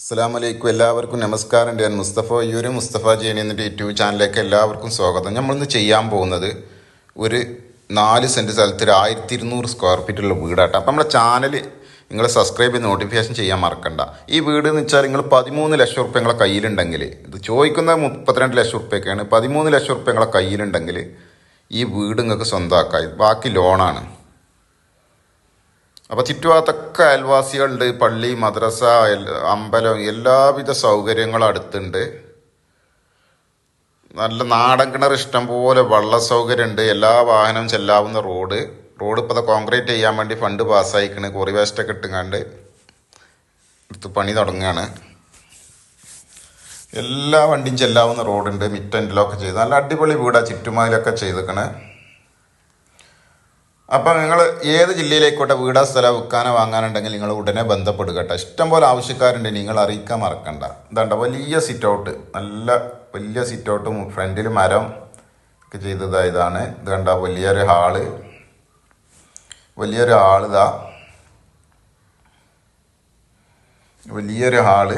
അസ്സാം വലൈക്കും എല്ലാവർക്കും നമസ്കാരം. ഞാൻ മുസ്തഫ. യൂര് മുസ്തഫ ജേനി എന്നിട്ട് യൂട്യൂബ് ചാനലിലേക്ക് എല്ലാവർക്കും സ്വാഗതം. നമ്മളിന്ന് ചെയ്യാൻ പോകുന്നത് ഒരു നാല് സെന്റ് സ്ഥലത്ത് ഒരു ആയിരത്തി ഇരുന്നൂറ് സ്ക്വയർ ഫീറ്റുള്ള വീടാട്ടോ. അപ്പം നമ്മുടെ ചാനൽ നിങ്ങൾ സബ്സ്ക്രൈബ് ചെയ്ത് നോട്ടിഫിക്കേഷൻ ചെയ്യാൻ മറക്കണ്ട. ഈ വീട് എന്ന് വെച്ചാൽ നിങ്ങൾ പതിമൂന്ന് ലക്ഷം റുപ്യ നിങ്ങളെ കയ്യിലുണ്ടെങ്കിൽ ഇത് ചോദിക്കുന്നത് മുപ്പത്തിരണ്ട് ലക്ഷം റുപ്യൊക്കെയാണ് പതിമൂന്ന് ലക്ഷം റുപ്യ നിങ്ങളെ കയ്യിലുണ്ടെങ്കിൽ ഈ വീട് നിങ്ങൾക്ക് സ്വന്തമാക്കാം. ബാക്കി ലോണാണ് അപ്പോൾ ചുറ്റുഭാഗത്തൊക്കെ അയൽവാസികളുണ്ട് പള്ളി മദ്രസ അമ്പലം എല്ലാവിധ സൗകര്യങ്ങളും അടുത്തുണ്ട്. നല്ല നാടൻ കിണർ ഇഷ്ടം പോലെ വെള്ള സൗകര്യമുണ്ട്. എല്ലാ വാഹനവും ചെല്ലാവുന്ന റോഡ്. റോഡ് ഇപ്പോൾ കോൺക്രീറ്റ് ചെയ്യാൻ വേണ്ടി ഫണ്ട് പാസ്സായിക്കണ്. കോറി വേസ്റ്റൊക്കെ ഇട്ടുങ്ങാണ്ട് എടുത്ത് പണി തുടങ്ങുകയാണ് എല്ലാ വണ്ടിയും ചെല്ലാവുന്ന റോഡുണ്ട്. മിറ്റൻഡിലൊക്കെ ചെയ്ത്. നല്ല അടിപൊളി വീടാണ് ചുറ്റുമാതിലൊക്കെ ചെയ്തേക്കണേ. അപ്പം നിങ്ങൾ ഏത് ജില്ലയിലേക്കോട്ടെ വീടാ സ്ഥലം വിൽക്കാനോ വാങ്ങാനുണ്ടെങ്കിൽ നിങ്ങൾ ഉടനെ ബന്ധപ്പെടുക കേട്ടോ ഇഷ്ടംപോലെ ആവശ്യക്കാരുണ്ട് നിങ്ങൾ അറിയിക്കാൻ മറക്കണ്ട. എന്താണ്ട വലിയ സിറ്റൗട്ട് നല്ല വലിയ സിറ്റൗട്ടും ഫ്രണ്ടിൽ മരം ഒക്കെ ചെയ്തതാ ഇതാണ്. ഇത് കണ്ട വലിയൊരു ഹാൾ വലിയൊരു ഹാളിതാ വലിയൊരു ഹാൾ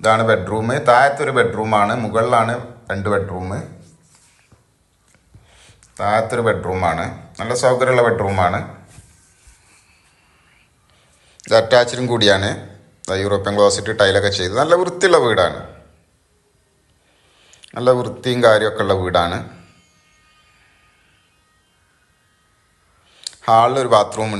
ഇതാണ് ബെഡ്റൂം താഴത്തൊരു ബെഡ്റൂമാണ് മുകളിലാണ് രണ്ട് ബെഡ്റൂം താഴത്തൊരു ബെഡ്റൂമാണ് നല്ല സൗകര്യമുള്ള ബെഡ്റൂമാണ് ഇത് അറ്റാച്ചിലും കൂടിയാണ്. യൂറോപ്യൻ ക്ലോസറ്റ് ടൈലൊക്കെ ചെയ്ത്. നല്ല വൃത്തിയുള്ള വീടാണ്. നല്ല വൃത്തിയും കാര്യമൊക്കെ ഉള്ള വീടാണ്. ഹാളിലൊരു ബാത്റൂം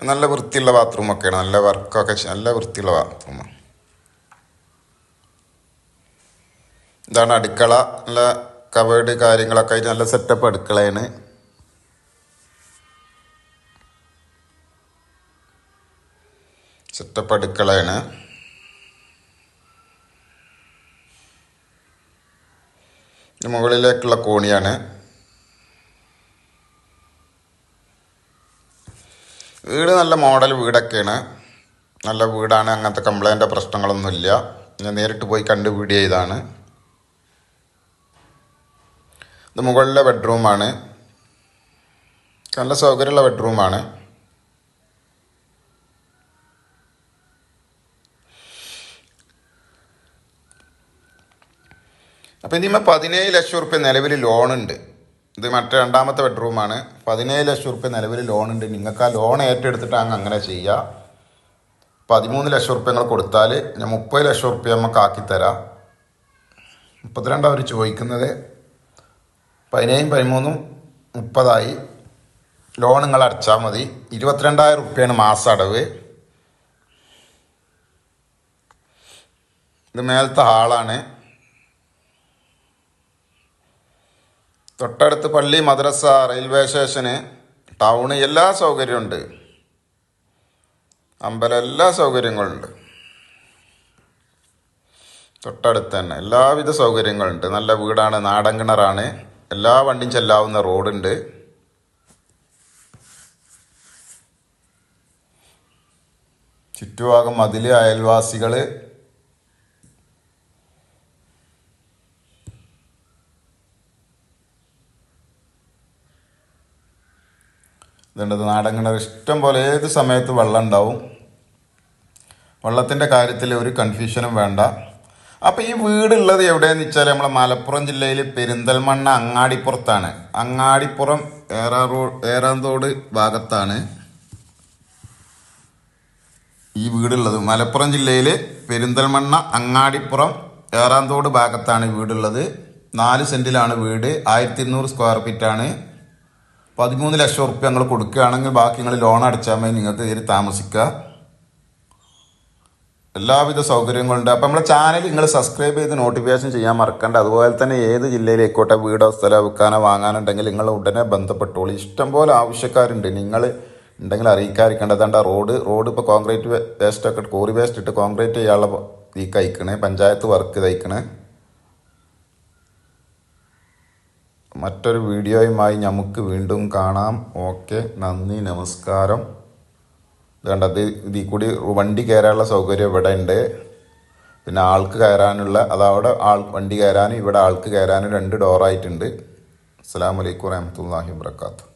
നല്ല വൃത്തിയുള്ള ബാത്റൂമൊക്കെയാണ് നല്ല വർക്കൊക്കെ നല്ല വൃത്തിയുള്ള ബാത്റൂം ഇതാണ് അടുക്കള. നല്ല കവേർഡ് കാര്യങ്ങളൊക്കെ ആയിട്ട് നല്ല സെറ്റപ്പ് അടുക്കളയാണ്. സെറ്റപ്പ് അടുക്കളയാണ്. മുകളിലേക്കുള്ള കോണിയാണ്. വീട് നല്ല മോഡൽ വീടൊക്കെയാണ്. നല്ല വീടാണ് അങ്ങനത്തെ കംപ്ലൈന്റ് പ്രശ്നങ്ങളൊന്നുമില്ല ഞാൻ നേരിട്ട് പോയി കണ്ട് വീഡിയോ ചെയ്താണ്. ഇത് മുകളിലെ ബെഡ്റൂമാണ് നല്ല സൗകര്യമുള്ള ബെഡ്റൂമാണ് അപ്പം ഇതിന്മേൽ പതിനേഴ് ലക്ഷം റുപ്യ നിലവിൽ ലോണുണ്ട് ഇത് മറ്റേ രണ്ടാമത്തെ ബെഡ്റൂമാണ്. പതിനേഴ് ലക്ഷം റുപ്യ നിലവിൽ ലോണുണ്ട്. നിങ്ങൾക്ക് ആ ലോൺ ഏറ്റെടുത്തിട്ട് അങ്ങ് അങ്ങനെ ചെയ്യുക പതിമൂന്ന് ലക്ഷം റുപ്യ നിങ്ങൾ കൊടുത്താൽ ഞാൻ മുപ്പത് ലക്ഷം റുപ്യ നമുക്ക് ആക്കിത്തരാം മുപ്പത്തിരണ്ട് അവർ ചോദിക്കുന്നത്. പതിനേഴും പതിമൂന്നും മുപ്പതായി. ലോൺ നിങ്ങൾ അടച്ചാൽ മതി. ഇരുപത്തിരണ്ടായിരം റുപ്യാണ് മാസം അടവ്. ഇത് മേലത്തെ ഹാളാണ് തൊട്ടടുത്ത് പള്ളി മദ്രസ റെയിൽവേ സ്റ്റേഷന് ടൗണ് എല്ലാ സൗകര്യമുണ്ട്. അമ്പലം എല്ലാ സൗകര്യങ്ങളുണ്ട്. തൊട്ടടുത്ത് തന്നെ എല്ലാവിധ സൗകര്യങ്ങളുണ്ട്. നല്ല വീടാണ് നാടൻ കിണറാണ്. എല്ലാ വണ്ടിയും ചെല്ലാവുന്ന റോഡുണ്ട്. ചുറ്റുഭാഗം മതിലെ അയൽവാസികൾ ഇതുണ്ട് നാടൻ കിണർ. ഇഷ്ടം പോലെ ഏത് സമയത്ത് വെള്ളം ഉണ്ടാവും? വെള്ളത്തിന്റെ കാര്യത്തിൽ ഒരു കൺഫ്യൂഷനും വേണ്ട. അപ്പോൾ ഈ വീടുള്ളത് എവിടെയെന്ന് വെച്ചാൽ നമ്മളെ മലപ്പുറം ജില്ലയിൽ പെരിന്തൽമണ്ണ അങ്ങാടിപ്പുറത്താണ്. അങ്ങാടിപ്പുറം ഏറാ റോ ഏറാന്തോട് ഭാഗത്താണ് ഈ വീടുള്ളത്. മലപ്പുറം ജില്ലയിൽ പെരിന്തൽമണ്ണ അങ്ങാടിപ്പുറം ഏറാന്തോട് ഭാഗത്താണ് വീടുള്ളത്. നാല് സെന്റിലാണ് വീട്. ആയിരത്തി ഇരുന്നൂറ് സ്ക്വയർ ഫീറ്റാണ് പതിമൂന്ന് ലക്ഷം റുപ്യ ഞങ്ങൾ കൊടുക്കുകയാണെങ്കിൽ ബാക്കി നിങ്ങൾ ലോൺ അടച്ചാൽ മതി. നിങ്ങൾക്ക് കയറി താമസിക്കുക. എല്ലാവിധ സൗകര്യങ്ങളുണ്ട് അപ്പം നമ്മുടെ ചാനൽ നിങ്ങൾ സബ്സ്ക്രൈബ് ചെയ്ത് നോട്ടിഫിക്കേഷൻ ചെയ്യാൻ മറക്കണ്ട. അതുപോലെ തന്നെ ഏത് ജില്ലയിലേക്കോട്ടെ വീടോ സ്ഥലമോ വിൽക്കാനോ വാങ്ങാനുണ്ടെങ്കിൽ നിങ്ങൾ ഉടനെ ബന്ധപ്പെട്ടോളൂ. ഇഷ്ടംപോലെ ആവശ്യക്കാരുണ്ട്. നിങ്ങൾ ഉണ്ടെങ്കിൽ അറിയിക്കാതിരിക്കേണ്ടതാണ്ട് ആ റോഡ് റോഡ് ഇപ്പോൾ കോൺക്രീറ്റ് വേസ്റ്റ് ഒക്കെ കോറി വേസ്റ്റ് ഇട്ട് കോൺക്രീറ്റ് ചെയ്യാനുള്ള ഈ കഴിക്കണേ പഞ്ചായത്ത് വർക്ക് തയ്ക്കണേ മറ്റൊരു വീഡിയോയുമായി നമുക്ക് വീണ്ടും കാണാം. ഓക്കെ നന്ദി നമസ്കാരം. വേണ്ട അത് ഇതിൽ കൂടി വണ്ടി കയറാനുള്ള സൗകര്യം ഇവിടെ ഉണ്ട്. പിന്നെ ആൾക്ക് കയറാനുള്ള അതവിടെ ആൾ വണ്ടി കയറാനും ഇവിടെ ആൾക്ക് കയറാനും രണ്ട് ഡോറായിട്ടുണ്ട് അസ്സാം വലൈക്കും വാഹമത്തല്ലാഹി വാബർക്കാത്തു